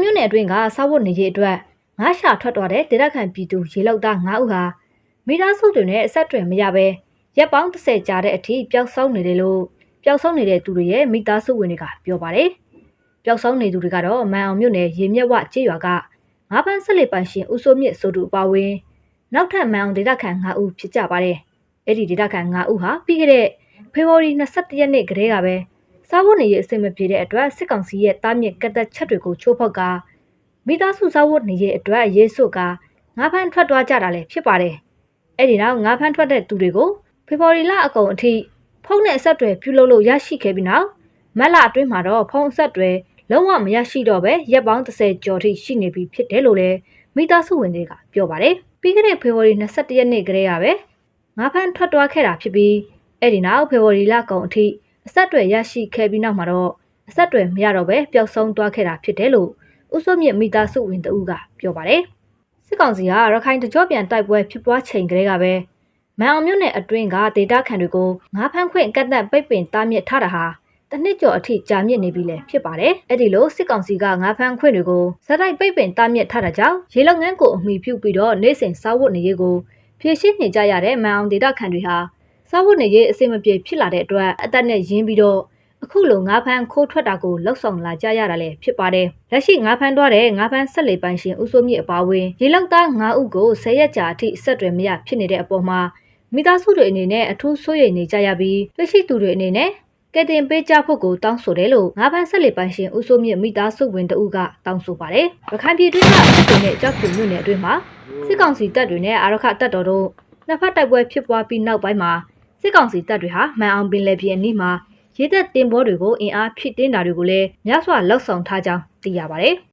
မြို့နယ်အတွင်းကစားဝတ်နေရေးအတွက်ငါးရှာထွက်သွားတဲ့ဒေသခံပြည်သူရေလောက်သား9ဦးဟာမိသားစုတွေနဲ့အဆက်အသွယ်မရဘဲရက်ပေါင်း30ကြာတဲ့အထိပျောက်ဆုံးနေတယ်လို့ပျောက်ဆုံးနေတဲ့သူတွေရဲ့မိသားစုဝင်တွေကပြောပါတယ်။ပျောက်ဆုံးနေသူတွေကတော့မန်အောင်မြို့နယ်ရေမြက်ဝကျေးရွာကငါးပန်းဆက်လက်ပန်ရှင်ဦးစိုးမြင့်ဆိုသူအပါအဝင်နောက်ထပ်မန်အောင်ဒေသခံ9ဦးဖြစ်ကြပါတယ်။အဲ့ဒီဒေသခံ9ဦးဟာပြီးခဲ့တဲ့ဖေဖော်ဝါရီ22ရက်နေ့ကတည်းကပဲ စားဖို့နေရအဆင်မပြေတဲ့အတွက်စစ်ကောင်စီရဲ့တားမြစ်ကတ်သက်ချက်တွေကိုချိုးဖောက်ကမိသားစုစားဖို့နေရအတွက်ရေးစွတ်ကငါးဖမ်းထွက်သွားကြတာလည်းဖြစ်ပါတယ်။အဲ့ဒီနောက်ငါးဖမ်းထွက်တဲ့သူတွေကိုဖေဖော်ဝါရီလအကုန်အထိဖုန်းနဲ့အဆက်အသွယ်ပြုလုပ်လို့ရရှိခဲ့ပြီးနောက်မက်လအတွင်းမှာတော့ဖုန်းအဆက်အသွယ်လုံးဝမရရှိတော့ပဲရက်ပေါင်း30ကျော်ထိရှိနေပြီဖြစ်တယ်လို့လည်းမိသားစုဝင်တွေကပြောပါတယ်။ပြီးခဲ့တဲ့ဖေဖော်ဝါရီ22ရက်နေ့ကတည်းကပဲငါးဖမ်းထွက်သွားခဲ့တာဖြစ်ပြီးအဲ့ဒီနောက်ဖေဖော်ဝါရီလကုန်အထိ အဆက်အသွယ်ရရှိခဲ့ပြီးနောက်မှာတော့အဆက်အသွယ်မရတော့ပဲပျောက်ဆုံးသွားခဲ့တာဖြစ်တယ်လို့ဦးစိုးမြင့်မိသားစုဝင်တဦးကပြောပါတယ်။စစ်ကောင်စီကရခိုင်တကြောပြန်တိုက်ပွဲဖြစ်ပွားချိန်ကလေးကပဲမန်အောင်မြို့နယ်အတွင်းကဒေတာခန်တွေကိုငါးဖမ်းခွင့်ကတ်သက်ပိတ်ပင်တားမြစ်ထားတာဟာတနစ်ကျော်အထိကြာမြင့်နေပြီလေဖြစ်ပါတယ်။အဲ့ဒီလိုစစ်ကောင်စီကငါးဖမ်းခွင့်တွေကိုဇက်တိုက်ပိတ်ပင်တားမြစ်ထားတာကြောင့်ရေလုံငန်းကိုအမိပြုပြီးတော့နေစဉ်စားဝတ်နေရေးကိုဖြည့်ရှင်းနေကြရတဲ့မန်အောင်ဒေတာခန်တွေဟာ စားဝတ်နေရေးအဆင်မပြေဖြစ်လာတဲ့အတွက်အသက်နဲ့ရင်းပြီးတော့အခုလိုငါးဖမ်းခိုးထွက်တာကိုလှုပ်ဆောင်လာကြရတာလည်းဖြစ်ပါတယ်။လက်ရှိငါးဖမ်းသွားတဲ့ငါးဖမ်းဆက်လေပိုင်ရှင်ဦးစိုးမြင့်အပါအဝင်ရေလောက်သား9ဦးကို10ရက်ကြာအထိဆက်တွယ်မရဖြစ်နေတဲ့အပေါ်မှာမိသားစုတွေအနေနဲ့အထူးစိုးရိမ်နေကြရပြီးလက်ရှိသူတွေအနေနဲ့ကဲတင်ပေးကြဖို့ကိုတောင်းဆိုတယ်လို့ငါးဖမ်းဆက်လေပိုင်ရှင်ဦးစိုးမြင့်မိသားစုဝင်တဦးကတောင်းဆိုပါတယ်။ရခိုင်ပြည်တွင်းကအဖြစ်တွေနဲ့ကြောက်ပြူမြို့နယ်အတွင်းမှာစစ်ကောင်စီတပ်တွေနဲ့အာရခတပ်တော်တို့နှစ်ဖက်တိုက်ပွဲဖြစ်ပွားပြီးနောက်ပိုင်းမှာ စစ်ကောင်စီတပ်တွေဟာမန်အောင်ပင်လယ်ပြင်အနီးမှာရေတပ်တင်ဘောတွေကိုအင်အားဖြည့်တင်းတာတွေကိုလည်းများစွာလှုပ်ဆောင်ထားကြောင်းသိရပါတယ်။